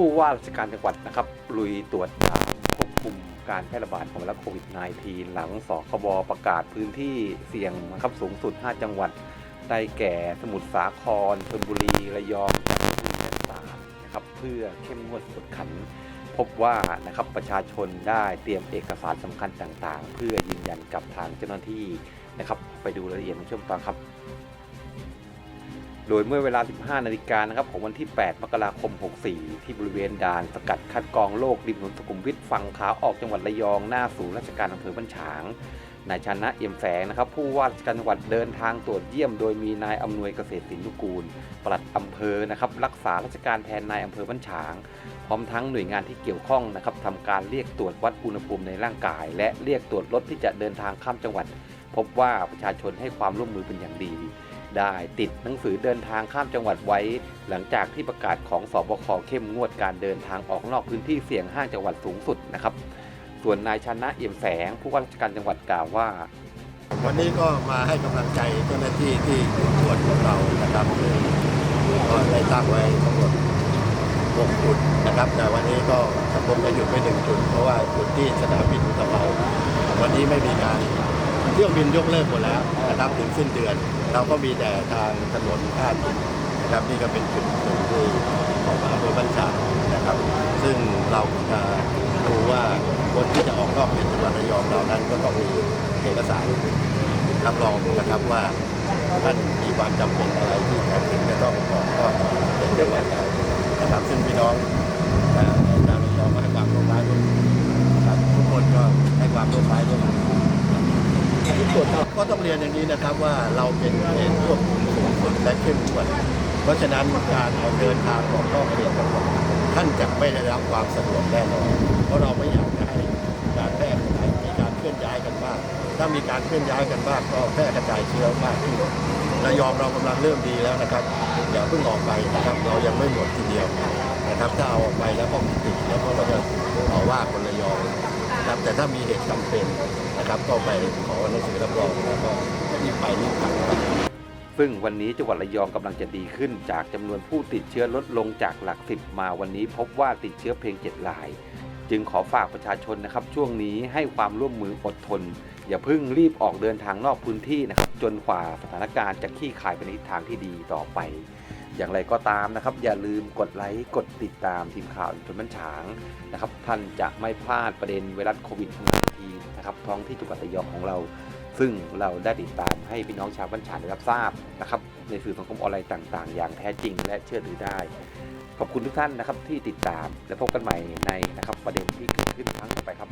ผู้ว่าราชการจังหวัดนะครับลุยตรวจตามควบคุมการแพร่ระบาดของไวรัสโควิด -19 หลังสคบประกาศพื้นที่เสี่ยงนะครับสูงสุด 5 จังหวัด ได้แก่สมุทรสาครชลบุรี ระยองจันทบุรีและตราดนะครับเพื่อเข้มงวดกวดขัน พบว่านะครับประชาชนได้เตรียมเอกสารสำคัญต่างๆ เพื่อยืนยันกับทางเจ้าหน้าที่นะครับ ไปดูรายละเอียดในช่วงตอนครับ โดยเมื่อเวลา 15 นาฬิกานะครับของวันที่ 8 มกราคม 64 ที่บริเวณด่านสกัดคัดกรองโรคริมถนนสุขุมวิทฝั่งขาออกจังหวัดระยองหน้าศูนย์ราชการอำเภอบ้านฉางนายชนะเอี่ยมแฝงนะครับผู้ว่าราชการจังหวัดเดินทางตรวจเยี่ยม โดยมีนายอำนวยเกษตรสินนุกูลปลัดอำเภอนะครับรักษาราชการแทนนายอำเภอบ้านฉาง พร้อมทั้งหน่วยงานที่เกี่ยวข้องนะครับทำการเรียกตรวจวัดอุณหภูมิในร่างกาย และเรียกตรวจรถที่จะเดินทางข้ามจังหวัด พบว่าประชาชนให้ความร่วมมือเป็นอย่างดี ได้ติดหนังสือเดินทางข้ามจังหวัดไว้ หลังจากที่ประกาศของสบคเข้มงวดการเดินทางออกนอกพื้นที่เสี่ยงห้าจังหวัดสูงสุดนะครับ ส่วนนายชนะเอี่ยมแฝงผู้ว่าราชการจังหวัดกล่าวว่า วันนี้ก็มาให้กำลังใจเจ้าหน้าที่ที่ตรวจของเรานะครับก็ได้ตั้งไว้ทั้งหมด6จุดนะครับแต่วันนี้ก็คงจะหยุดไปหนึ่งจุด เพราะว่าจุดที่สนามบินอุตภเปาวันนี้ไม่มีการ เที่ยวบินยกเลิกหมดแล้วนะครับถึงสิ้นเดือน เราก็มีแต่ทางถนนท่าจินนะครับนี่ก็เป็นจุดหนึ่งที่ของอำเภอบัญชานะครับ ซึ่งเราจะดูว่าคนที่จะออกนอกเขตจังหวัดระยองเรานั้นก็ต้องมีเอกสารรับรองนะครับว่าท่านมีความจำเป็นอะไรที่แท้จริงจะต้องออกก็เป็นจังหวัดนะครับซึ่งพี่น้องเอ่อชาวระยองก็ให้ความร่วมมือด้วยนะครับทุกคนก็ให้ความร่วมมือด้วยก็ ต้องเรียนอย่างนี้นะครับว่าเราเป็นเขตควบคุมสูงสุดและเข้มงวดเพราะฉะนั้นการออกเดินทางออกนอกเขตจังหวัดท่านจะไม่ได้รับความสะดวกแน่นอนเพราะเราไม่อยากจะให้การแพร่กระจายมีการเคลื่อนย้ายกันมากถ้ามีการเคลื่อนย้ายกันมากก็แพร่กระจายเชื้อมากขึ้นระยองเรากำลังเริ่มดีแล้วนะครับอย่าเพิ่งออกไปนะครับ เรายังไม่หมดทีเดียวนะครับถ้าเอาออกไปแล้วก็ติดแล้วก็เราจะเอาว่าคนระยอง นะครับ แต่ถ้ามีเหตุจำเป็นนะครับ ก็ไปขอหนังสือรับรองแล้วก็รีบไปรีบกลับครับซึ่งวันนี้จังหวัดระยองกำลังจะดีขึ้นจากจำนวนผู้ติดเชื้อลดลงจากหลักสิบมาวันนี้พบว่าติดเชื้อเพียง7ราย จึงขอฝากประชาชนนะครับ ช่วงนี้ให้ความร่วมมืออดทน อย่าเพิ่งรีบออกเดินทางนอกพื้นที่นะครับ จนกว่าสถานการณ์จะคลี่คลายไปในทิศทางที่ดีต่อไป อย่างไรก็ตามนะครับ อย่าลืมกดไลค์กดติดตามทีมข่าวจนมันฉางนะครับ ท่านจะไม่พลาดประเด็นไวรัสโควิด 19 นะครับท้องที่จังหวัดระยองของเรา ซึ่งเราได้ติดตามให้พี่น้องชาวบ้านฉางได้รับทราบนะครับ ในสื่อสังคมออนไลน์ต่างๆ อย่างแท้จริง และเชื่อถือได้ ขอบคุณทุกท่านนะครับที่ติดตามและพบกันใหม่ในนะครับประเด็นที่เกิดขึ้นครั้งต่อไปครับ